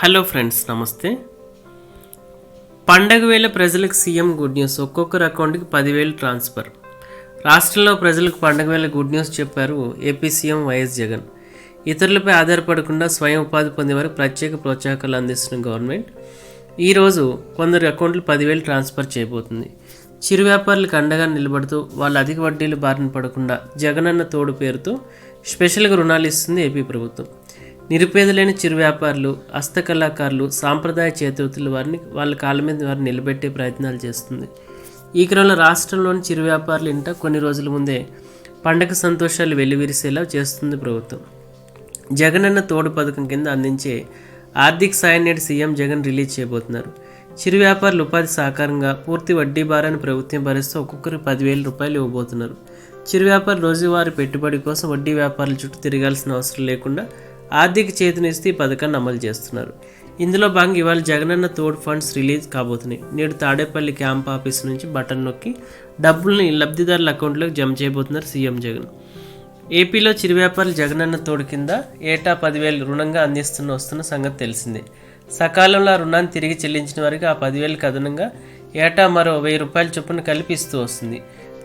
Hello friends నమస్తే పండగ వేళ ప్రజలకు సీఎం గుడ్ న్యూస్. ఒక్కొక్కరు అకౌంట్కి పదివేలు ట్రాన్స్ఫర్ రాష్ట్రంలో ప్రజలకు పండగ వేళ గుడ్ న్యూస్ చెప్పారు ఏపీ సీఎం వైఎస్ జగన్. ఇతరులపై ఆధారపడకుండా స్వయం ఉపాధి పొందే వరకు ప్రత్యేక ప్రోత్సాహకాలు అందిస్తున్న గవర్నమెంట్. ఈరోజు కొందరు అకౌంట్లు పదివేలు ట్రాన్స్ఫర్ చేయబోతుంది. చిరు వ్యాపారులకు అండగా నిలబడుతూ వాళ్ళ అధిక వడ్డీలు బారిన పడకుండా జగనన్న తోడు పేరుతో స్పెషల్గా రుణాలు ఇస్తుంది ఏపీ ప్రభుత్వం. నిరుపేదలైన చిరు వ్యాపారులు హస్తకళాకారులు సాంప్రదాయ చేతివృత్తుల వారిని వాళ్ళ కాళ్ళ మీద వారిని నిలబెట్టే ప్రయత్నాలు చేస్తుంది. ఈ క్రమంలో రాష్ట్రంలోని చిరు వ్యాపారులు ఇంట కొన్ని రోజుల ముందే పండగ సంతోషాలు వెల్లివిరిసేలా చేస్తుంది ప్రభుత్వం. జగనన్న తోడు పథకం కింద అందించే ఆర్థిక సాయం నేడు సీఎం జగన్ రిలీజ్ చేయబోతున్నారు. చిరు వ్యాపారులు ఉపాధి సహకారంగా పూర్తి వడ్డీ భారాన్ని ప్రభుత్వం భరిస్తూ ఒక్కొక్కరికి పదివేల రూపాయలు ఇవ్వబోతున్నారు. చిరు వ్యాపారులు రోజువారీ పెట్టుబడి కోసం వడ్డీ వ్యాపారుల చుట్టూ తిరగాల్సిన అవసరం లేకుండా ఆర్థిక చేతినిస్తూ ఈ పథకాన్ని అమలు చేస్తున్నారు. ఇందులో భాగంగా ఇవాళ జగనన్న తోడు ఫండ్స్ రిలీజ్ కాబోతున్నాయి. నేడు తాడేపల్లి క్యాంప్ ఆఫీస్ నుంచి బటన్ నొక్కి డబ్బుల్ని లబ్ధిదారుల అకౌంట్లోకి జమ చేయబోతున్నారు సీఎం జగన్. ఏపీలో చిరు వ్యాపారులు జగనన్న తోడు కింద ఏటా పదివేలు రుణంగా అందిస్తున్న వస్తున్న సంగతి తెలిసిందే. సకాలంలో ఆ రుణాన్ని తిరిగి చెల్లించిన వారికి ఆ పదివేలకు అదనంగా ఏటా మరో వెయ్యి రూపాయల చొప్పున కల్పిస్తూ వస్తుంది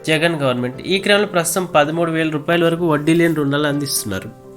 జగన్ గవర్నమెంట్. ఈ క్రమంలో ప్రస్తుతం పదమూడు వేల రూపాయల వరకు వడ్డీ లేని రుణాలు అందిస్తున్నారు.